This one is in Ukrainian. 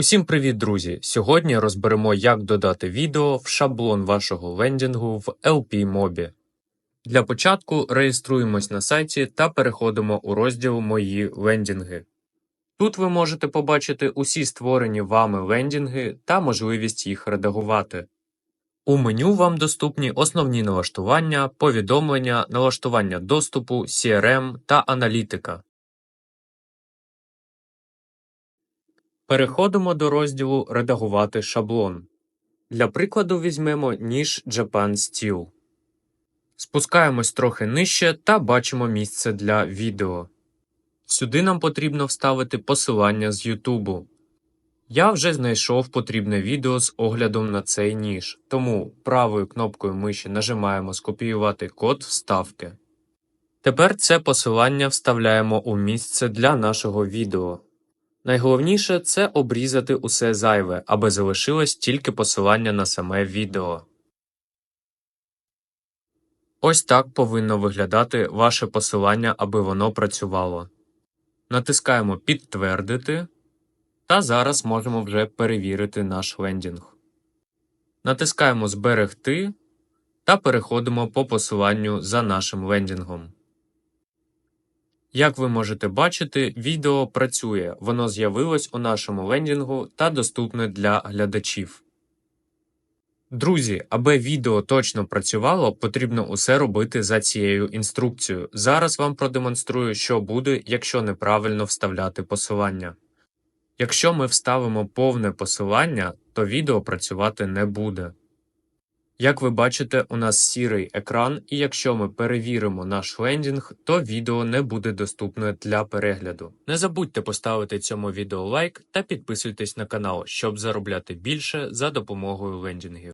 Усім привіт, друзі! Сьогодні розберемо, як додати відео в шаблон вашого лендінгу в LP-мобі. Для початку реєструємось на сайті та переходимо у розділ Мої лендінги. Тут ви можете побачити усі створені вами лендінги та можливість їх редагувати. У меню вам доступні основні налаштування, повідомлення, налаштування доступу, CRM та аналітика. Переходимо до розділу Редагувати шаблон. Для прикладу візьмемо ніж Japan Steel. Спускаємось трохи нижче та бачимо місце для відео. Сюди нам потрібно вставити посилання з YouTube. Я вже знайшов потрібне відео з оглядом на цей ніж, тому правою кнопкою миші нажимаємо Скопіювати код вставки. Тепер це посилання вставляємо у місце для нашого відео. Найголовніше це обрізати усе зайве, аби залишилось тільки посилання на саме відео. Ось так повинно виглядати ваше посилання, аби воно працювало. Натискаємо Підтвердити та зараз можемо вже перевірити наш лендінг. Натискаємо Зберегти та переходимо по посиланню за нашим лендінгом. Як ви можете бачити, відео працює, воно з'явилось у нашому лендінгу та доступне для глядачів. Друзі, аби відео точно працювало, потрібно усе робити за цією інструкцією. Зараз вам продемонструю, що буде, якщо неправильно вставляти посилання. Якщо ми вставимо повне посилання, то відео працювати не буде. Як ви бачите, у нас сірий екран, і якщо ми перевіримо наш лендінг, то відео не буде доступне для перегляду. Не забудьте поставити цьому відео лайк та підписуйтесь на канал, щоб заробляти більше за допомогою лендінгів.